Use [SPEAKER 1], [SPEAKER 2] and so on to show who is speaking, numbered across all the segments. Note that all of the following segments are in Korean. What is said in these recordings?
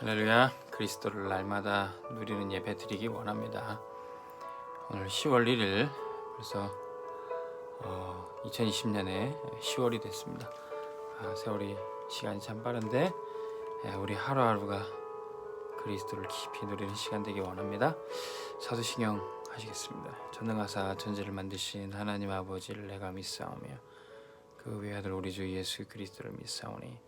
[SPEAKER 1] 할렐루야 그리스도를 날마다 누리는 예배 드리기 원합니다. 오늘 10월 1일 벌써 어, 2020년에 10월이 됐습니다. 아, 세월이 시간이 참 빠른데 예, 우리 하루하루가 그리스도를 깊이 누리는 시간 되기 원합니다. 사도신경 하시겠습니다. 전능하사 천지를 만드신 하나님 아버지를 내가 믿사오며 그 외아들 우리 주 예수 그리스도를 믿사오니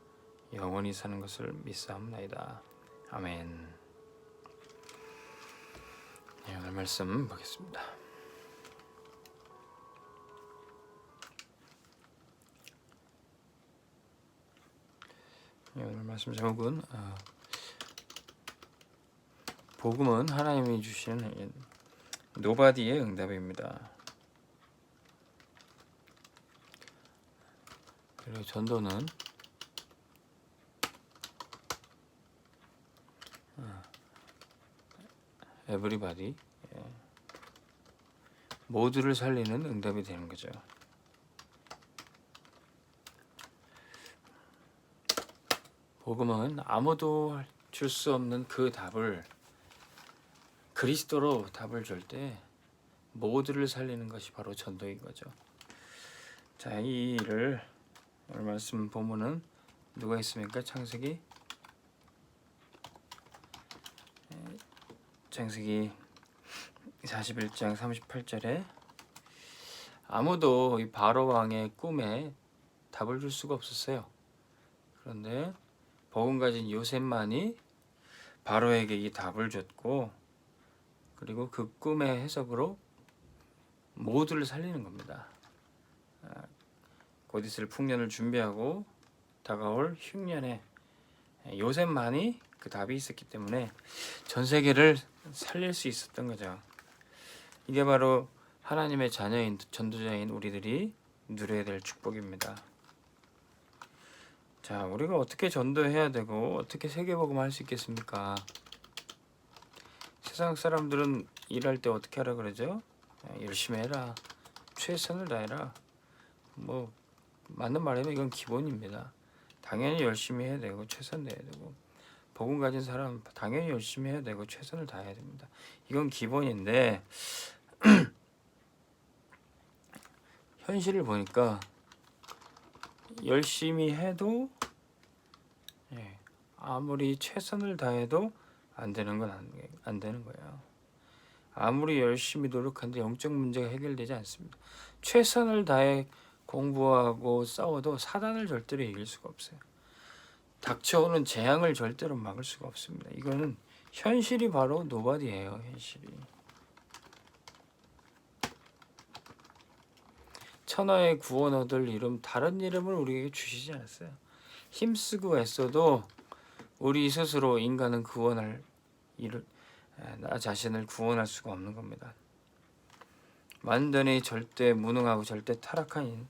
[SPEAKER 1] 영원히 사는 것을 믿사옵나이다. 아멘. 네, 오늘 말씀 보겠습니다. 네, 오늘 말씀 제목은 어, 복음은 하나님이 주시는 노바디의 응답입니다. 그리고 전도는 에브리바디 예. 모두를 살리는 응답이 되는 거죠. 복음은 아무도 줄 수 없는 그 답을 그리스도로 답을 줄 때 모두를 살리는 것이 바로 전도인 거죠. 자, 이 일을 오늘 말씀 보면은 누가 있습니까? 창세기 창세기 41장 38절에 아무도 이 바로 왕의 꿈에 답을 줄 수가 없었어요. 그런데 복음 가진 요셉만이 바로에게 이 답을 줬고 그리고 그 꿈의 해석으로 모두를 살리는 겁니다. 아, 곧 있을 풍년을 준비하고 다가올 흉년에 요셉만이 그 답이 있었기 때문에 전 세계를 살릴 수 있었던 거죠. 이게 바로 하나님의 자녀인 전도자인 우리들이 누려야 될 축복입니다. 자, 우리가 어떻게 전도해야 되고 어떻게 세계복음 할수 있겠습니까? 세상 사람들은 일할 때 어떻게 하라 그러죠? 야, 열심히 해라. 최선을 다해라. 뭐 맞는 말이면 이건 기본입니다. 당연히 열심히 해야 되고 최선 다해야 되고 복음 가진 사람 당연히 열심히 해야 되고 최선을 다해야 됩니다. 이건 기본인데 현실을 보니까 열심히 해도 예, 아무리 최선을 다해도 안 되는 건안 되는 거예요. 아무리 열심히 노력하는데 영적 문제가 해결되지 않습니다. 최선을 다해 공부하고 싸워도 사단을 절대로 이길 수가 없어요. 닥쳐오는 재앙을 절대로 막을 수가 없습니다. 이거는 현실이 바로 노바디예요. 현실이. 천하의 구원 얻을 이름 다른 이름을 우리에게 주시지 않았어요. 힘쓰고 애써도 우리 스스로 인간은 구원할 일을 에, 나 자신을 구원할 수가 없는 겁니다. 완전히 절대 무능하고 절대 타락한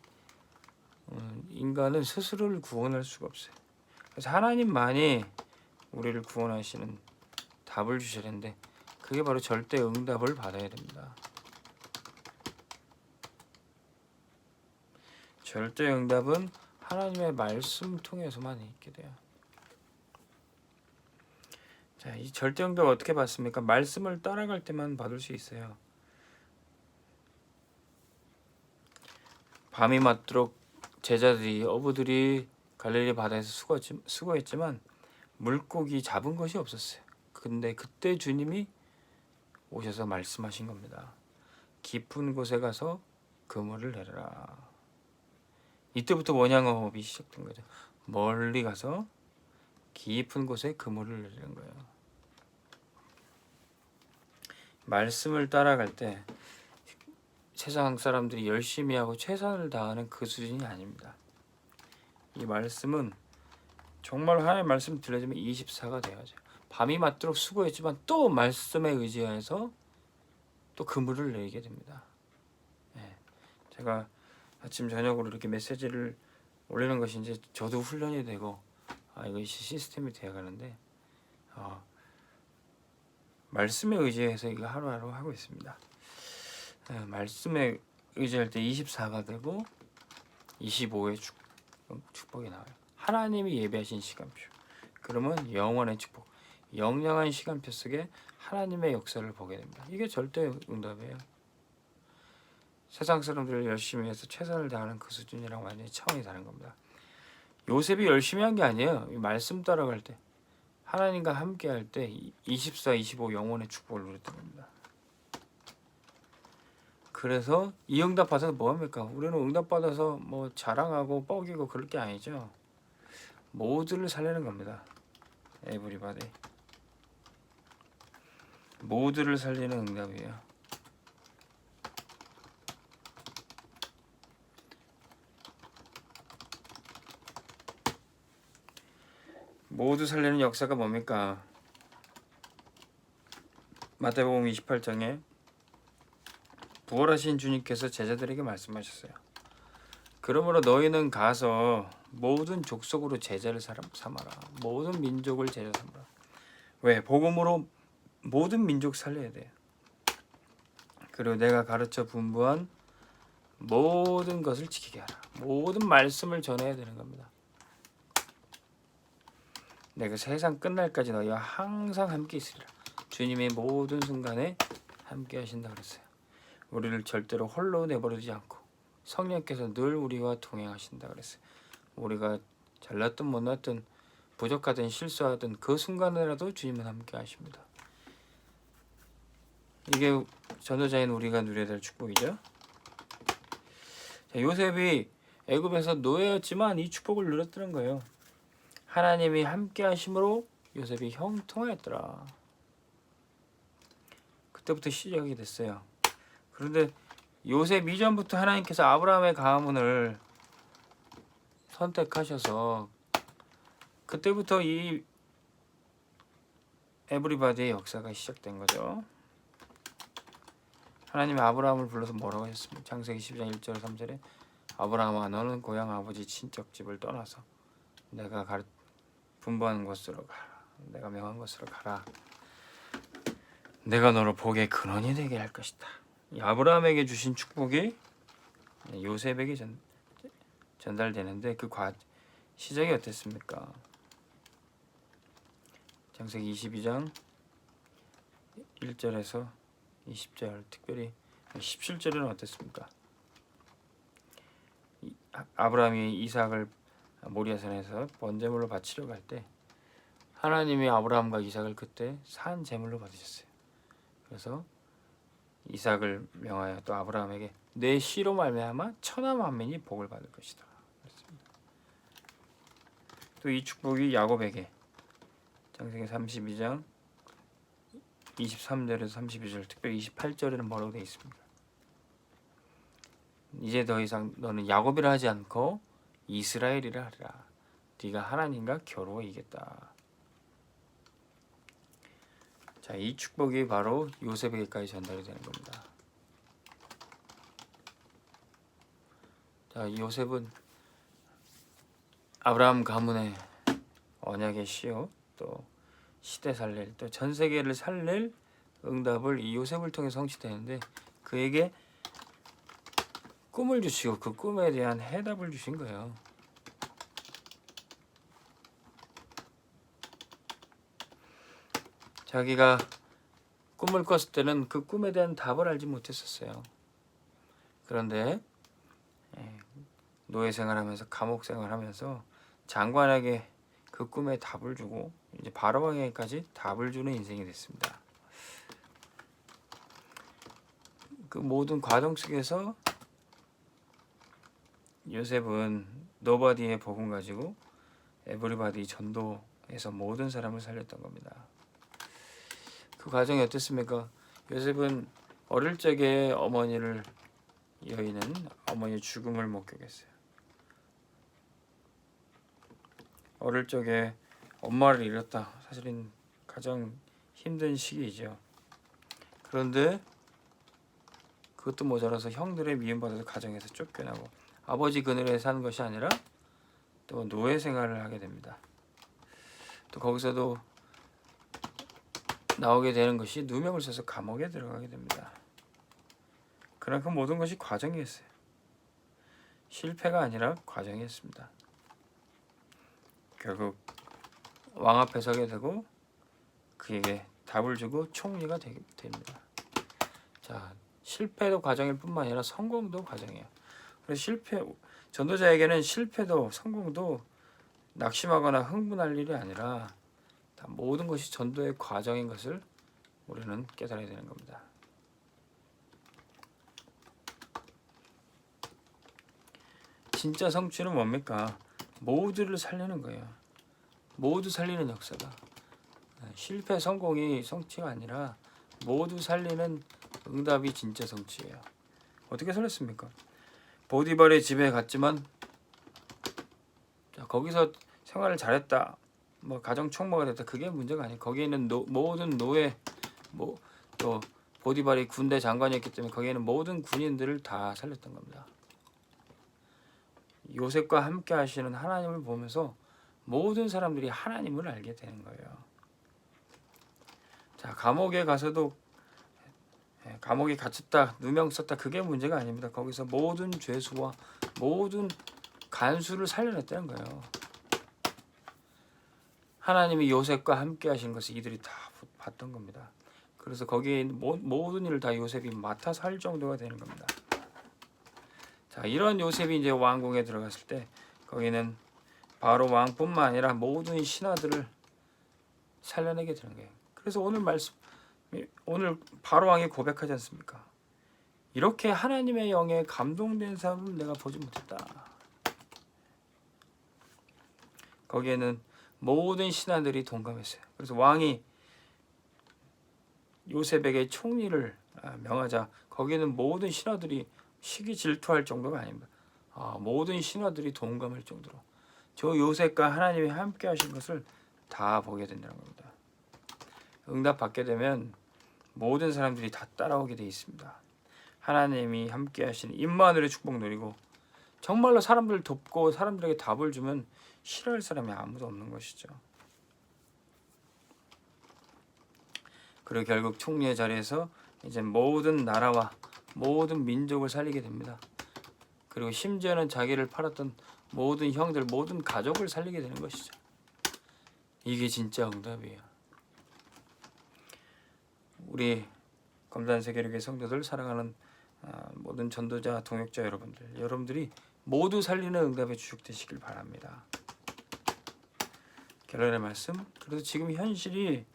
[SPEAKER 1] 인- 음, 인간은 스스로를 구원할 수가 없어요. 그래서 하나님만이 우리를 구원하시는 답을 주셔야 되는데 그게 바로 절대 응답을 받아야 됩니다. 절대 응답은 하나님의 말씀 통해서만 있게 돼요. 자, 이 절대 응답 어떻게 받습니까? 말씀을 따라갈 때만 받을 수 있어요. 밤이 맞도록 제자들이 어부들이 갈릴리 바다에서 수고했지, 수고했지만 물고기 잡은 것이 없었어요. 근데 그때 주님이 오셔서 말씀하신 겁니다. 깊은 곳에 가서 그물을 내려라. 이때부터 원양어업이 시작된 거죠. 멀리 가서 깊은 곳에 그물을 내리는 거예요. 말씀을 따라갈 때 세상 사람들이 열심히 하고 최선을 다하는 그 수준이 아닙니다. 이 말씀은 정말 하나님 말씀 들려주면 24가 돼야죠. 밤이 맞도록 수고했지만 또 말씀에 의지해서 또 그물을 내게 됩니다. 예, 제가 아침 저녁으로 이렇게 메시지를 올리는 것이 이제 저도 훈련이 되고 아 이거 시스템이 되어가는데 어, 말씀에 의지해서 이거 하루하루 하고 있습니다. 예, 말씀에 의지할 때 24가 되고 25의 축, 축복이 나와요. 하나님이 예배하신 시간표. 그러면 영원의 축복, 영영한 시간표 속에 하나님의 역사를 보게 됩니다. 이게 절대 응답이에요. 세상 사람들 열심히 해서 최선을 다하는 그 수준이랑 완전히 차원이 다른 겁니다. 요셉이 열심히 한 게 아니에요. 이 말씀 따라갈 때 하나님과 함께 할 때 24, 25 영원의 축복을 누렸던 겁니다. 그래서 이 응답 받아서 뭐 합니까? 우리는 응답 받아서 뭐 자랑하고 뻐기고 그럴 게 아니죠. 모두를 살리는 겁니다. 에브리바디. 모두를 살리는 응답이에요. 모두 살리는 역사가 뭡니까? 마태복음 28장에 부활하신 주님께서 제자들에게 말씀하셨어요. 그러므로 너희는 가서 모든 족속으로 제자를 삼아라. 모든 민족을 제자 삼아라. 왜? 복음으로 모든 민족 살려야 돼요. 그리고 내가 가르쳐 분부한 모든 것을 지키게 하라. 모든 말씀을 전해야 되는 겁니다. 내가 세상 끝날까지 너희와 항상 함께 있으리라. 주님의 모든 순간에 함께 하신다 그랬어요. 우리를 절대로 홀로 내버리지 않고 성령께서 늘 우리와 동행하신다 그랬어요. 우리가 잘났든 못났든 부족하든 실수하든 그 순간에라도 주님은 함께 하십니다. 이게 전도자인 우리가 누려야 될 축복이죠. 자, 요셉이 애굽에서 노예였지만 이 축복을 누렸다는 거예요. 하나님이 함께 하심으로 요셉이 형통하였더라. 그때부터 시작이 됐어요. 그런데 요셉 이전부터 하나님께서 아브라함의 가문을 선택하셔서 그때부터 이 에브리바디의 역사가 시작된 거죠. 하나님이 아브라함을 불러서 뭐라고 하셨습니까? 창세기 12장 1절 3절에 아브라함아 너는 고향 아버지 친척 집을 떠나서 내가 가르 분부하는 곳으로 가라. 내가 명한 곳으로 가라. 내가 너를 복의 근원이 되게 할 것이다. 이 아브라함에게 주신 축복이 요셉에게 전, 전달되는데 그 과, 시작이 어땠습니까? 창세기 22장 1절에서 20절 특별히 17절에는 어땠습니까? 이- 아- 아브라함이 이삭을 모리아산에서 번제물로 바치려고 할 때 하나님이 아브라함과 이삭을 그때 산 제물로 받으셨어요. 그래서 이삭을 명하여 또 아브라함에게 내 씨로 말미암아 천하 만민이 복을 받을 것이다. 또 이 축복이 야곱에게 창세기 32장 23절에서 32절 특별히 28절에는 뭐라고 되어 있습니다. 이제 더 이상 너는 야곱이라 하지 않고 이스라엘이라 하리라. 네가 하나님과 겨루어 이겼다. 자, 이 축복이 바로 요셉에게까지 전달이 되는 겁니다. 자, 요셉은 아브라함 가문의 언약의 씨요, 또 시대 살릴, 또 전 세계를 살릴 응답을 이 요셉을 통해 성취되는데 그에게 꿈을 주시고 그 꿈에 대한 해답을 주신 거예요. 자기가 꿈을 꿨을 때는 그 꿈에 대한 답을 알지 못했었어요. 그런데 예, 노예 생활하면서 감옥 생활하면서 장관에게 그 꿈에 답을 주고 이제 바로왕에게까지 답을 주는 인생이 됐습니다. 그 모든 과정 속에서 요셉은 노바디의 복음 가지고 에브리바디 전도에서 모든 사람을 살렸던 겁니다. 그 과정이 어땠습니까? 요셉은 어릴 적에 어머니를 여인은 어머니의 죽음을 목격했어요. 어릴 적에 엄마를 잃었다. 사실은 가장 힘든 시기이죠. 그런데 그것도 모자라서 형들의 미움받아서 가정에서 쫓겨나고 아버지 그늘에 사는 것이 아니라 또 노예 생활을 하게 됩니다. 또 거기서도 나오게 되는 것이 누명을 써서 감옥에 들어가게 됩니다. 그러나 그 모든 것이 과정이었어요. 실패가 아니라 과정이었습니다. 결국 왕 앞에 서게 되고 그에게 답을 주고 총리가 되, 됩니다. 자, 실패도 과정일 뿐만 아니라 성공도 과정이에요. 그래서 실패 전도자에게는 실패도 성공도 낙심하거나 흥분할 일이 아니라 다 모든 것이 전도의 과정인 것을 우리는 깨달아야 되는 겁니다. 진짜 성취는 뭡니까? 모두를 살리는 거예요. 모두 살리는 역사다. 실패 성공이 성취가 아니라 모두 살리는 응답이 진짜 성취예요. 어떻게 살렸습니까? 보디발의 집에 갔지만 자, 거기서 생활을 잘했다. 뭐 가정 총무가 됐다. 그게 문제가 아니에요. 거기에 있는 노, 모든 노예 뭐 또 보디발이 군대 장관이었기 때문에 거기에 있는 모든 군인들을 다 살렸던 겁니다. 요셉과 함께 하시는 하나님을 보면서 모든 사람들이 하나님을 알게 되는 거예요. 자, 감옥에 가서도 예, 감옥에 갇혔다, 누명 썼다 그게 문제가 아닙니다. 거기서 모든 죄수와 모든 간수를 살려냈다는 거예요. 하나님이 요셉과 함께 하신 것을 이들이 다 봤던 겁니다. 그래서 거기에 있는 모, 모든 일을 다 요셉이 맡아서 할 정도가 되는 겁니다. 자, 이런 요셉이 이제 왕궁에 들어갔을 때 거기는 바로 왕뿐만 아니라 모든 신하들을 살려내게 되는 거예요. 그래서 오늘 말씀 오늘 바로 왕이 고백하지 않습니까? 이렇게 하나님의 영에 감동된 사람을 내가 보지 못했다. 거기에는 모든 신하들이 동감했어요. 그래서 왕이 요셉에게 총리를 아, 명하자 거기는 모든 신하들이 시기 질투할 정도가 아닙니다. 아, 모든 신하들이 동감할 정도로 저 요셉과 하나님이 함께 하신 것을 다 보게 된다는 겁니다. 응답 받게 되면 모든 사람들이 다 따라오게 돼 있습니다. 하나님이 함께 하시는 임마누엘의 축복 누리고 정말로 사람들을 돕고 사람들에게 답을 주면 싫어할 사람이 아무도 없는 것이죠. 그리고 결국 총리의 자리에서 이제 모든 나라와 모든 민족을 살리게 됩니다. 그리고 심지어는 자기를 팔았던 모든 형들, 모든 가족을 살리게 되는 것이죠. 이게 진짜 응답이에요. 우리 검단 세계력의 성도들 사랑하는 아, 모든 전도자, 동역자 여러분들, 여러분들이 모두 살리는 응답의 주축 되시길 바랍니다. 결론의 말씀. 그래도 지금 현실이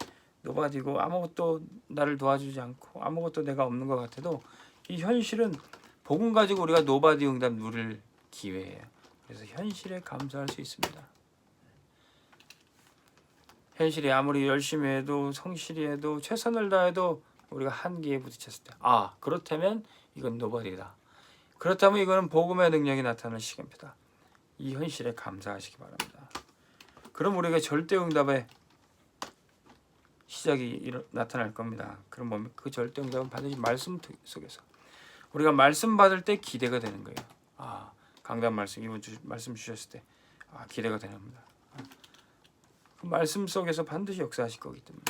[SPEAKER 1] 노바디고 아무것도 나를 도와주지 않고 아무것도 내가 없는 것 같아도 이 현실은 복음 가지고 우리가 노바디 응답 누릴 기회예요. 그래서 현실에 감사할 수 있습니다. 현실이 아무리 열심히 해도 성실히 해도 최선을 다해도 우리가 한계에 부딪혔을 때, 아 그렇다면 이건 노바디다. 그렇다면 이거는 복음의 능력이 나타나는 시간표다. 이 현실에 감사하시기 바랍니다. 그럼 우리가 절대 응답의 시작이 일어, 나타날 겁니다. 그럼 뭡니까? 그 절대 응답은 반드시 말씀 속에서 우리가 말씀 받을 때 기대가 되는 거예요. 아 강단 말씀 이번 주 말씀 주셨을 때 아, 기대가 되는 겁니다. 아, 그 말씀 속에서 반드시 역사하실 거기 때문에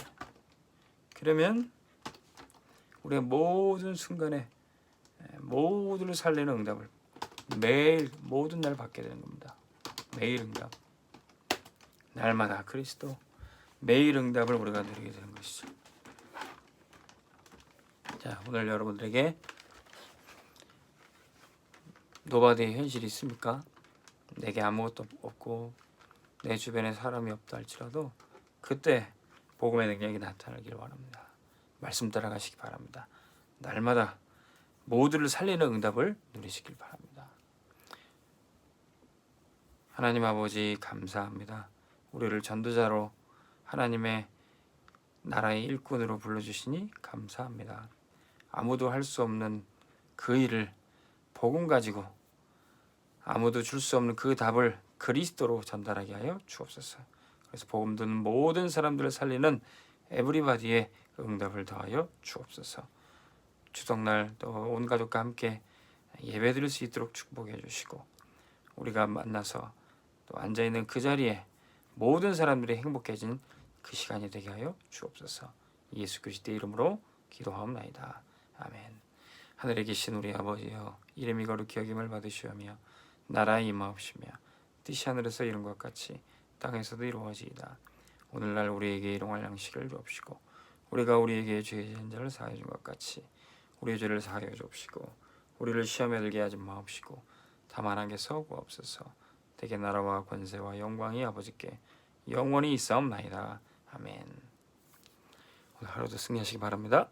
[SPEAKER 1] 그러면 우리가 모든 순간에 에, 모두를 살리는 응답을 매일 모든 날 받게 되는 겁니다. 매일 응답. 날마다 그리스도 매일 응답을 우리가 누리게 되는 것이죠. 자, 오늘 여러분들에게 노바디의 현실이 있습니까? 내게 아무것도 없고 내 주변에 사람이 없다 할지라도 그때 복음의 능력이 나타나길 바랍니다. 말씀 따라가시기 바랍니다. 날마다 모두를 살리는 응답을 누리시길 바랍니다. 하나님 아버지 감사합니다. 우리를 전도자로 하나님의 나라의 일꾼으로 불러주시니 감사합니다. 아무도 할 수 없는 그 일을 복음 가지고 아무도 줄 수 없는 그 답을 그리스도로 전달하게 하여 주옵소서. 그래서 복음 듣는 모든 사람들을 살리는 에브리바디의 응답을 더하여 주옵소서. 추석날 또 온 가족과 함께 예배드릴 수 있도록 축복해 주시고 우리가 만나서 또 앉아 있는 그 자리에 모든 사람들이 행복해진 그 시간이 되게 하여 주옵소서. 예수 그리스도의 이름으로 기도하옵나이다. 아멘. 하늘에 계신 우리 아버지여 이름이 거룩히 여김을 받으시오며 나라의 임하옵시며 뜻이 하늘에서 이룬 것 같이 땅에서도 이루어지이다. 오늘날 우리에게 일용할 양식을 주옵시고 우리가 우리에게 죄 지은 자를 사하여 준 것 같이 우리의 죄를 사하여 주옵시고 우리를 시험에 들게 하지 마옵시고 다만 한게서 구옵소서 대개 나라와 권세와 영광이 아버지께 영원히 있사옵나이다. 아멘. 오늘 하루도 승리하시기 바랍니다.